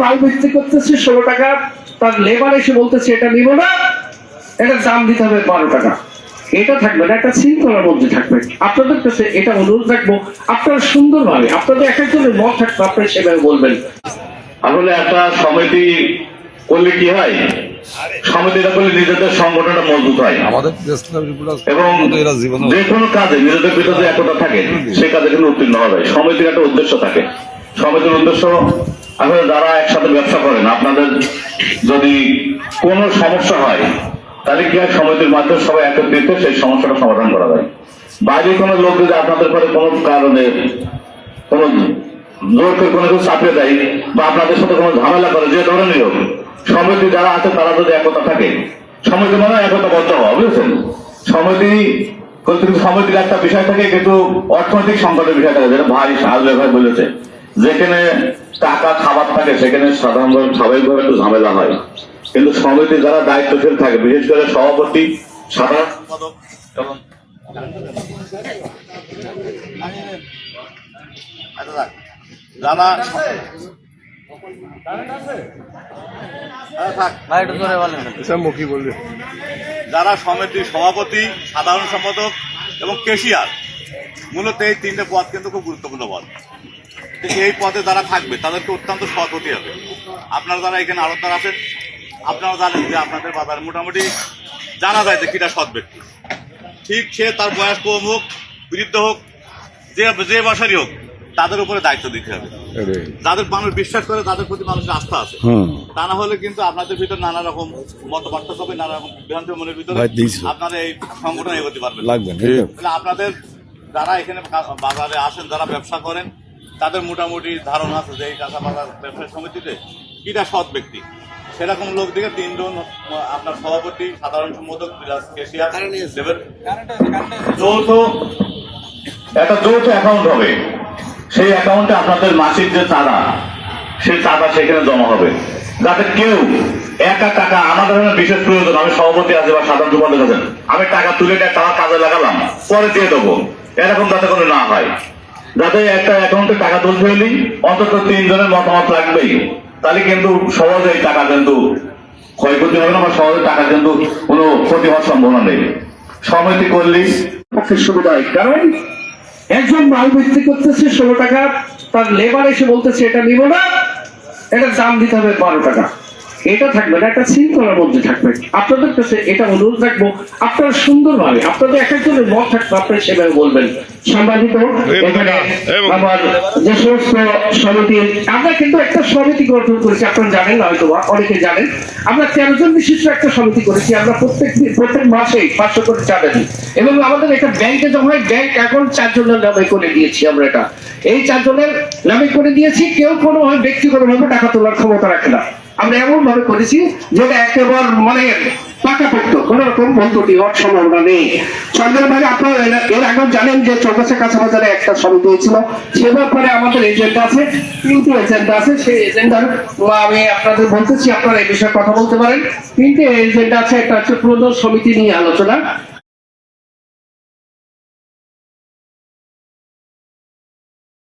মাল বিক্রি করতেছে ষোলো টাকা তার লেবার এসে বলতেছে এটা নিব না এটার দাম দিতে হবে বারো টাকা। এটা থাকবে না একটা শৃঙ্খলার মধ্যে থাকবে। আপনাদের কাছে এটা অনুরোধ রাখব আপনারা সুন্দরভাবে আপনাদের এক একজনের মত থাকবে আপনারা সেভাবে বলবেন। আসলে একটা সমিতি করলে কি হয়? সমিতিটা করলে নিজেদের সংগঠনটা মজবুত হয়। আমাদের এবং যে কোনো কাজে নিজেদের ভিতরে একতা থাকে সে কাজে কিন্তু উত্তীর্ণ যায়। সমিতির একটা উদ্দেশ্য থাকে। সমিতির উদ্দেশ্য আসলে যারা একসাথে ব্যবসা করেন, আপনাদের যদি কোনো সমস্যা হয়, তাহলে কি হয় সমিতির মাধ্যমে সবাই একত্রিত সেই সমস্যাটা সমাধান করা যায়? বাইরে কোনো লোক যদি আপনাদের পরে কোনো কারণে, কোনো করে কোনো কিছু চাপিয়ে দেয় বা আপনাদের সাথে কোনো ঝামেলা করে, যে ধরনের হোক, সমিতি যারা আছে, তারা যদি একতা থাকে, সমিতি মানে একতাবদ্ধ হওয়া, বুঝেছেন? সমিতি সমিতির একটা বিষয় থাকে, কিন্তু অর্থনৈতিক সংকটের বিষয় থাকে, যেটা ভাই সাহায্য ভাই বলেছে। যেখানে টাকা, খাবার থাকে, সেখানে সাধারণত স্বাভাবিকভাবে একটু ঝামেলা হয়। কিন্তু সমিতি যারা দায়িত্বশীল থাকে, বিশেষ করে সভাপতি, সাধারণ সম্পাদক এবং যারা যারা সমিতির সভাপতি, সাধারণ সম্পাদক এবং কেশিয়ার, মূলত এই তিনটে পদ কিন্তু খুব গুরুত্বপূর্ণ পদ। এই পদে যারা থাকবে তাদেরকে অত্যন্ত সৎ হতে হবে। আপনারা যারা এখানে আড়তদার আছেন আপনারা জানেন যে আপনাদের বাজার মোটামুটি জানা যায় যে কিটা সৎ ব্যক্তি। ঠিক সে তার বয়স কম হোক বৃদ্ধ হোক যে যে বাসারই হোক তাদের উপরে দায়িত্ব দিতে হবে। যাদের মানুষ বিশ্বাস করে তাদের প্রতি মানুষের আস্থা আছে। তা না হলে কিন্তু আপনাদের ভিতর নানা রকম মত পার্থক্য হবে নানা রকম বিভ্রান্ত মনের ভিতরে আপনারা এই সংগঠন এগোতে পারবেন আপনাদের যারা এখানে বাজারে আসেন যারা ব্যবসা করেন তাদের মোটামুটি ধারণা আছে যে এই কাঁচা বাজার ব্যবসা সমিতিতে কিটা সৎ ব্যক্তি। সেরকম লোক দিকে তিনজন আপনার সভাপতি সাধারণ সম্পাদক বিলাস কেশিয়া দেবেন যৌথ একটা যৌথ অ্যাকাউন্ট হবে। সেই অ্যাকাউন্টে আপনাদের মাসিক যে চাঁদা সেই চাঁদা সেখানে জমা হবে। যাতে কেউ একা টাকা আমাদের এখানে বিশেষ প্রয়োজন আমি সভাপতি আছে বা সাধারণ সম্পাদক আছেন আমি টাকা তুলে নিয়ে টাকা কাজে লাগালাম পরে দিয়ে দেবো। এরকম যাতে কোনো না হয়। যাতে একটা অ্যাকাউন্টে টাকা তুলতে হলেই অন্তত তিনজনের মতামত লাগবেই। তাহলে কিন্তু সহজে এই টাকা কিন্তু ক্ষয়ক্ষতি হবে না বা সহজে টাকা কিন্তু কোনো ক্ষতি হওয়ার সম্ভাবনা নেই। সমিতি করলেই পক্ষে সুবিধা হয়। কারণ একজন মাল বিক্রি করতেছে ষোলো টাকা, তার লেবার এসে বলতেছে, এটা নিব না এটার দাম দিতে হবে বারো টাকা। এটা থাকবে না একটা শৃঙ্খলার মধ্যে থাকবে। আপনাদের কাছে এটা অনুরোধ রাখব আপনারা সুন্দরভাবে আপনাদের এক একজনের মত থাকবে আপনারা সেভাবে বলবেন। সম্মানিত এখানে আমার যে সমস্ত সমিতি আমরা কিন্তু একটা সমিতি গঠন করেছি আপনারা জানেন না হয়তো অনেকে জানেন। আমরা তেরো জন বিশিষ্ট একটা সমিতি করেছি আমরা প্রত্যেক প্রত্যেক মাসে পাঁচশো করে চাঁদা দিই। এবং আমাদের একটা ব্যাংকে জমা হয় ব্যাংক অ্যাকাউন্ট চারজনের নামে করে দিয়েছি আমরা এটা। এই চারজনের নামে করে দিয়েছি কেউ কোনো ব্যক্তিগতভাবে টাকা তোলার ক্ষমতা রাখে না। আমরা এমন ভাবে করেছি যেটা একেবারে মানে পাকাপোক্ত কোন রকম বন্ধুটি হওয়ার সম্ভাবনা নেই। চন্দ্র ভাই, আপনারা এর- আগেও জানেন যে কাঁচা বাজারে একটা সমিতি হয়েছিল। সে ব্যাপারে আমাদের এজেন্ট আছে, তিনটি এজেন্ট আছে। সেই এজেন্টার আমি আপনাদের বলতেছি, আপনারা এই বিষয়ে কথা বলতে পারেন। তিনটে এজেন্ট আছে, একটা হচ্ছে পুরনো সমিতি নিয়ে আলোচনা।